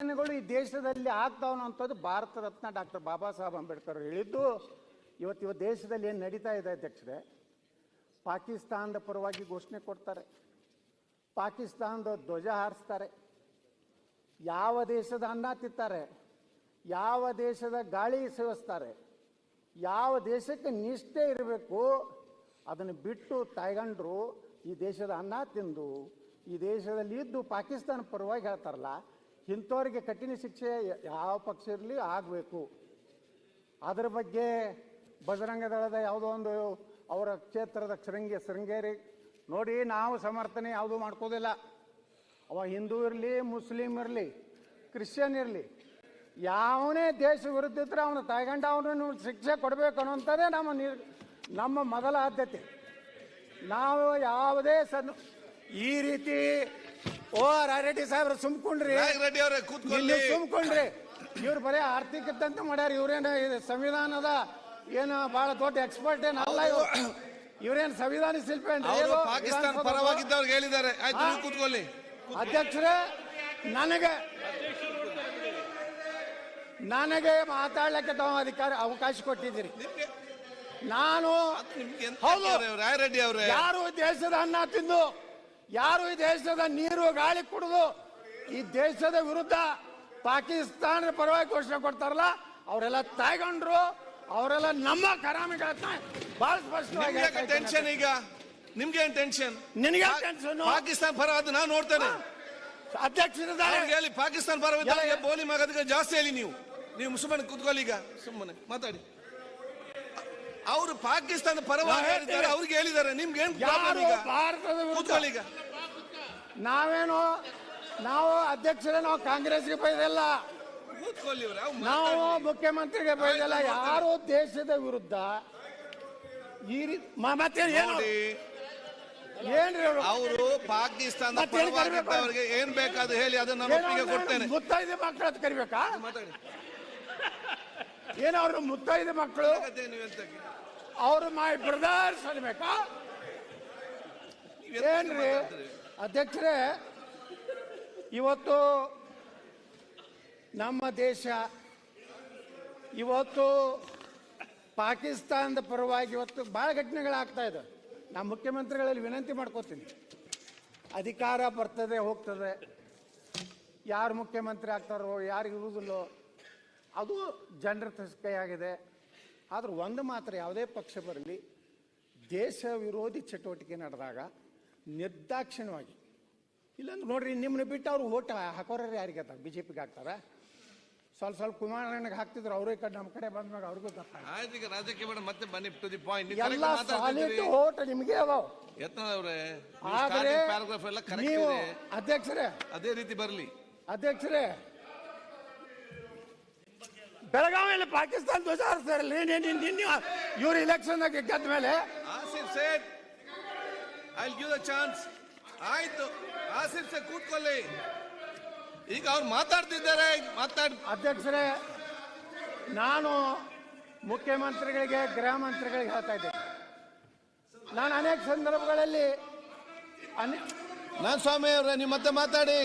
ಈ ದೇಶದಲ್ಲಿ ಆಗ್ತಾವನ್ನೋಂಥದ್ದು ಭಾರತ ರತ್ನ ಡಾಕ್ಟರ್ ಬಾಬಾ ಸಾಹೇಬ್ ಅಂಬೇಡ್ಕರ್ ಹೇಳಿದ್ದು. ಇವತ್ತು ಇವತ್ತು ದೇಶದಲ್ಲಿ ಏನು ನಡೀತಾ ಇದೆ ಅಧ್ಯಕ್ಷರೇ? ಪಾಕಿಸ್ತಾನದ ಪರವಾಗಿ ಘೋಷಣೆ ಕೊಡ್ತಾರೆ. ಪಾಕಿಸ್ತಾನದ ಧ್ವಜ ಹಾರಿಸ್ತಾರೆ. ಯಾವ ದೇಶದ ಅನ್ನ ತಿಂತಾರೆ? ಯಾವ ದೇಶದ ಗಾಳಿ ಸೇವಿಸ್ತಾರೆ ಯಾವ ದೇಶಕ್ಕೆ ನಿಷ್ಠೆ ಇರಬೇಕು? ಅದನ್ನು ಬಿಟ್ಟು ತಾಯ್ಗಂಡ್ರು ಈ ದೇಶದ ಅನ್ನ ತಿಂದು, ಈ ದೇಶದಲ್ಲಿ ಇದ್ದು ಪಾಕಿಸ್ತಾನ ಪರವಾಗಿ ಹೇಳ್ತಾರಲ್ಲ ಇಂಥವ್ರಿಗೆ ಕಠಿಣ ಶಿಕ್ಷೆ ಯಾವ ಪಕ್ಷ ಇರಲಿ ಆಗಬೇಕು. ಅದರ ಬಗ್ಗೆ ಬಜರಂಗ ದಳದ ಯಾವುದೋ ಒಂದು ಅವರ ಕ್ಷೇತ್ರದ ಶೃಂಗೇ, ಶೃಂಗೇರಿ ನೋಡಿ ನಾವು ಸಮರ್ಥನೆ ಯಾವುದೂ ಮಾಡ್ಕೋದಿಲ್ಲ. ಅವ ಹಿಂದೂ ಇರಲಿ, ಮುಸ್ಲಿಂ ಇರಲಿ, ಕ್ರಿಶ್ಚಿಯನ್ ಇರಲಿ, ಯಾವನೇ ದೇಶ ವಿರುದ್ಧ ಇದ್ರೆ ಅವನು ತಾಯ್ಗಂಡ ಅವನು ಶಿಕ್ಷೆ ಕೊಡಬೇಕು ಅನ್ನೋಂಥದ್ದೇ ನಮ್ಮ ನಿರ್ ನಮ್ಮ ಮೊದಲ ಆದ್ಯತೆ. ನಾವು ಯಾವುದೇ ಸನ್, ಈ ರೀತಿ ಓ ರಾಯರೆಡ್ಡಿ ಸಾಹೇಬ್ರ ಸುಮ್ಕೊಂಡ್ರಿ. ರೆಡ್ಡಿ ಅವರೇ ಇಲ್ಲಿ ಕೂತ್ಕೊಳ್ಳಿ ಸುಮ್ಕೊಂಡ್ರಿ. ಇವ್ರು ಬರೀ ಆರ್ಥಿಕತಂತ ಮಾಡ್ಯಾರ ಇವ್ರೇನು ಇದು ಸಂವಿಧಾನದ ಏನು ಬಹಳ ದೊಡ್ಡ ಎಕ್ಸ್ಪರ್ಟ್ ಏನು ಅಲ್ಲ ಇವ್ರು. ಇವ್ರೇನು ಸಂವಿಧಾನ ಶಿಲ್ಪಿ ಏನ್ರಿ ಅವರು ಇವ್ರು? ಪಾಕಿಸ್ತಾನ ವಿಧಾನಸೌಧ ಪರವಾಗಿದ್ದವ್ರಿಗೆ ಹೇಳಿದ್ದಾರೆ. ಆಯ್ತು ನೀವು ಕೂತ್ಕೊಳ್ಳಿ. ಅಧ್ಯಕ್ಷರೇ ನನಗೆ ನನಗೆ ಮಾತಾಡ್ಲಿಕ್ಕೆ ತಾವು ಅಧಿಕಾರ ಅವಕಾಶ ಕೊಟ್ಟಿದ್ದೀರಿ. ನಾನು ನಿಮ್ಗೆ ಹೌದು. ರಾಯ್ ರೆಡ್ಡಿ ಅವರೇ. ಯಾರು ದೇಶದ ಅನ್ನ ತಿಂದು ಯಾರು ಈ ದೇಶದ ನೀರು ಗಾಳಿ ಕುಡಿದು ಈ ದೇಶದ ವಿರುದ್ಧ ಪಾಕಿಸ್ತಾನ ಪರವಾಗಿ ಘೋಷಣೆ ಕೊಡ್ತಾರಲ್ಲ ಅವರೆಲ್ಲ ತಾಯ್ಗೊಂಡ್ರು ಅವರೆಲ್ಲ ನಮ್ಮ ಕರಾಮಿಗಳನ್ನ ಬಹಳ ಸ್ಪಷ್ಟವಾಗಿ ಟೆನ್ಷನ್ ಈಗ? ನಿಮ್ಗೆ ಏನ್ ಟೆನ್ಷನ್ ನಿನಗೆ ಟೆನ್ಷನ್ ಪಾಕಿಸ್ತಾನ ಪರ ಅದು ನಾನು ನೋಡ್ತೇನೆ. ಹೇಳಿ ಪಾಕಿಸ್ತಾನ ಪರ ಬೋಲಿ ಮಗದ ಜಾಸ್ತಿ ಹೇಳಿ ನೀವು. ನೀವು ಸುಮ್ಮನೆ ಕೂತ್ಕೊಳ್ಳಿ ಈಗ. ಸುಮ್ಮನೆ ಮಾತಾಡಿ. ಅವರು ಪಾಕಿಸ್ತಾನ ಪರವಾಗಿ ನಾವು ಹೇಳಿದ್ದಾರೆ. ಅವ್ರಿಗೆ ಹೇಳಿದ್ದಾರೆ. ನಿಮ್ಗೆ ಏನ್ ಯಾರು ಈಗ? ಭಾರತದ ವಿರುದ್ಧ? ಈಗ. ನಾವೇನು ನಾವು ಅಧ್ಯಕ್ಷರೇ ನಾವು ಕಾಂಗ್ರೆಸ್ಗೆ ಬೈದಲ್ಲ. ಕೂತ್ಕೊಳ್ಳಿ ಇವ್ರೆ. ಅವ್ರು ನಾವು. ಮುಖ್ಯಮಂತ್ರಿಗೆ ಬೈದಲ್ಲ. ಯಾರು ದೇಶದ ವಿರುದ್ಧ ಈ ರೀತಿ ಮತ್ತೆ ಏನು ನೋಡಿ. ಏನ್ರಿ ಅವ್ರು? ಅವರು ಪಾಕಿಸ್ತಾನ ಮತ್ತೆ ಎಲ್ಲಿ? ಪರವಾಗಿದ್ದವರಿಗೆ ಏನ್ ಬೇಕಾದ್ರೂ ಹೇಳಿ ಅದನ್ನ ನಾನು ಒಪ್ಪಿಗೆ ಕೊಡ್ತೇನೆ. ಮುತ್ತೈದೆ ಮಕ್ಕಳ ಕರಿಬೇಕಾ? ಮಾತಾಡಿ. ಏನೋ ಅವ್ರ ಮುತ್ತೈದೆ ಮಕ್ಕಳು? ಅವರು ಮೈ ಬ್ರದರ್ಸ್ ಅನ್ಬೇಕಾ ಏನ್ರಿ? ಅಧ್ಯಕ್ಷರೇ ಇವತ್ತು ನಮ್ಮ ದೇಶ ಇವತ್ತು ಪಾಕಿಸ್ತಾನದ ಪರವಾಗಿ ಇವತ್ತು ಭಾಳ ಘಟನೆಗಳಾಗ್ತಾ ಇದೆ. ನಾ ಮುಖ್ಯಮಂತ್ರಿಗಳಲ್ಲಿ ವಿನಂತಿ ಮಾಡ್ಕೋತೀನಿ. ಅಧಿಕಾರ ಬರ್ತದೆ ಹೋಗ್ತದೆ. ಯಾರು ಮುಖ್ಯಮಂತ್ರಿ ಆಗ್ತಾರೋ ಯಾರು ಇರುವುದಿಲ್ಲೋ ಅದು ಜನರ ಕೈಯಾಗಿದೆ ಆದ್ರೆ ಒಂದು ಮಾತ್ರ ಯಾವುದೇ ಪಕ್ಷ ಬರಲಿ ದೇಶ ವಿರೋಧಿ ಚಟುವಟಿಕೆ ನಡೆದಾಗ ನಿರ್ದಾಕ್ಷಿಣ್ಯವಾಗಿ ಇಲ್ಲಾಂದ್ರೆ ನೋಡ್ರಿ ನಿಮ್ಮನ್ನ ಬಿಟ್ಟು ಅವ್ರು ಓಟ್ ಹಾಕೋರ ಯಾರಿಗೆ ಹಾಕ್ತಾರೆ ಬಿ ಜೆ ಪಿಗೆ ಹಾಕ್ತಾರೆ? ಸ್ವಲ್ಪ ಸ್ವಲ್ಪ ಕುಮಾರಣ್ಣಗೆ ಹಾಕ್ತಿದ್ರು ಅವರೇ ಕಡೆ ನಮ್ಮ ಕಡೆ ಬಂದ್ಮ್ಯಾಗ ಅವ್ರಿಗೂ ಗೊತ್ತಾಗ ಆಯ್ತು ಈಗ ರಾಜಕೀಯ ಬೇಡ ಮತ್ತೆ ಬನ್ನಿ ಟು ದಿ ಪಾಯಿಂಟ್. ಎಲ್ಲ ಸಾಲಿಡ್ ಓಟ್ ನಿಮಗೆ ಅದಾವ. ಆದ್ರೆ ನೀವು ಅಧ್ಯಕ್ಷರೇ ಅದೇ ರೀತಿ ಬರಲಿ. ಅಧ್ಯಕ್ಷರೇ ಬೆಳಗಾವಿಯಲ್ಲಿ ಪಾಕಿಸ್ತಾನ ಧ್ವಜ ಹಾರಿಸ್ತಾರಲ್ಲ ಇವ್ರ ಇಲೆಕ್ಷನ್ದಾಗ ಗೆದ್ದ ಮೇಲೆ. Asif Sait I give the chance ಆಯ್ತು. ಆಸಿಫ್ ಸೇ ಕೂತ್ಕೊಳ್ಳಿ. ಈಗ ಅವ್ರು ಮಾತಾಡ್ತಿದ್ದಾರೆ ಮಾತಾಡ್ ಅಧ್ಯಕ್ಷರೇ ನಾನು ಮುಖ್ಯಮಂತ್ರಿಗಳಿಗೆ ಗೃಹ ಮಂತ್ರಿಗಳಿಗೆ ಹೇಳ್ತಾ ಇದ್ದೆ ನಾನು ಅನೇಕ ಸಂದರ್ಭಗಳಲ್ಲಿ ನಾನು ಸ್ವಾಮಿ ಅವರೇ ನೀವು ಮತ್ತೆ ಮಾತಾಡಿ.